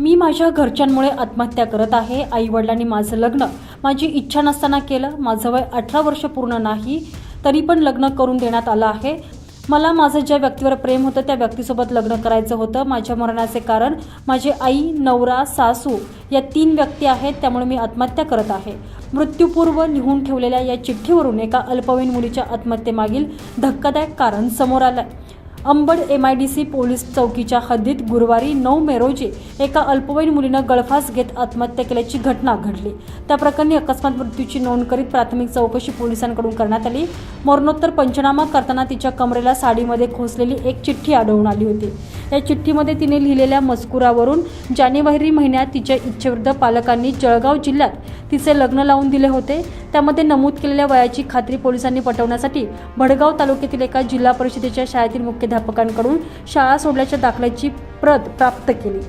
मी माझ्या घरच्यांमुळे आत्महत्या करत आहे आई वडिलांनी माझं लग्न माझी इच्छा नसताना केलं माझं वय अठरा वर्ष पूर्ण नाही तरी पण लग्न करून देण्यात आलं आहे. मला माझं ज्या व्यक्तीवर प्रेम होतं त्या व्यक्तीसोबत लग्न करायचं होतं. माझ्या मरणाचे कारण माझी आई नवरा सासू या तीन व्यक्ती आहेत त्यामुळे मी आत्महत्या करत आहे. मृत्यूपूर्व लिहून ठेवलेल्या या चिठ्ठीवरून एका अल्पवयीन मुलीच्या आत्महत्येमागील धक्कादायक कारण समोर आलं Ambad M I D C police चौकीच्या हद्दीत गुरुवारी नऊ मे रोजी एका अल्पवयीन मुलीनं गळफास घेत आत्महत्या केल्याची घटना घडली. त्या प्रकरणी अकस्मात मृत्यूची नोंद करीत प्राथमिक चौकशी पोलिसांकडून करण्यात आली. मरणोत्तर पंचनामा करताना तिच्या कमरेला साडीमध्ये खोसलेली एक चिठ्ठी आढळून आली होती. या चिठ्ठीमध्ये तिने लिहिलेल्या मजकुरावरून जानेवारी महिन्यात तिच्या इच्छेवृद्ध पालकांनी जळगाव जिल्ह्यात तिचे लग्न लावून दिले होते. त्यामध्ये नमूद केलेल्या वयाची खात्री पोलिसांनी पटवण्यासाठी भडगाव तालुक्यातील एका जिल्हा परिषदेच्या शाळेतील मुख्याध्यापकांकडून शाळा सोडल्याच्या दाखल्याची प्रत प्राप्त केली.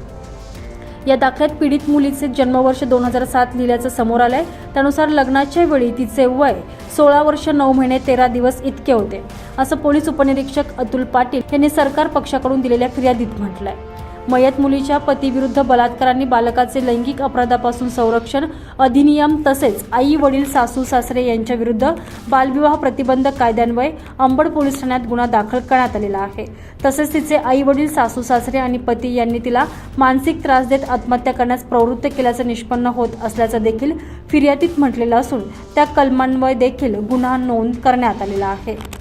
या दाखल्यात पीडित मुलीचे जन्मवर्ष दोन हजार सात लिहिल्याचं समोर आलंय. त्यानुसार लग्नाच्या वेळी तिचे वय सोळा वर्ष नऊ महिने तेरा दिवस इतके होते. असं पोलीस उपनिरीक्षक अतुल पाटील यांनी सरकार पक्षाकडून दिलेल्या फिर्यादीत म्हटलंय. मयत मुलीच्या पतीविरुद्ध बलात्कारांनी बालकाचे लैंगिक अपराधापासून संरक्षण अधिनियम तसेच आई वडील सासू सासरे यांच्या विरुद्ध बालविवाह प्रतिबंध कायद्यान्वये अंबड पोलीस ठाण्यात गुन्हा दाखल करण्यात आलेला आहे. तसेच तिचे आई वडील सासू सासरे आणि पती यांनी तिला मानसिक त्रास देत आत्महत्या करण्यास प्रवृत्त केल्याचं निष्पन्न होत असल्याचं देखील फिर्यादीत म्हटलेलं असून त्या कलमान्वये देखील गुन्हा नोंद करण्यात आलेला आहे.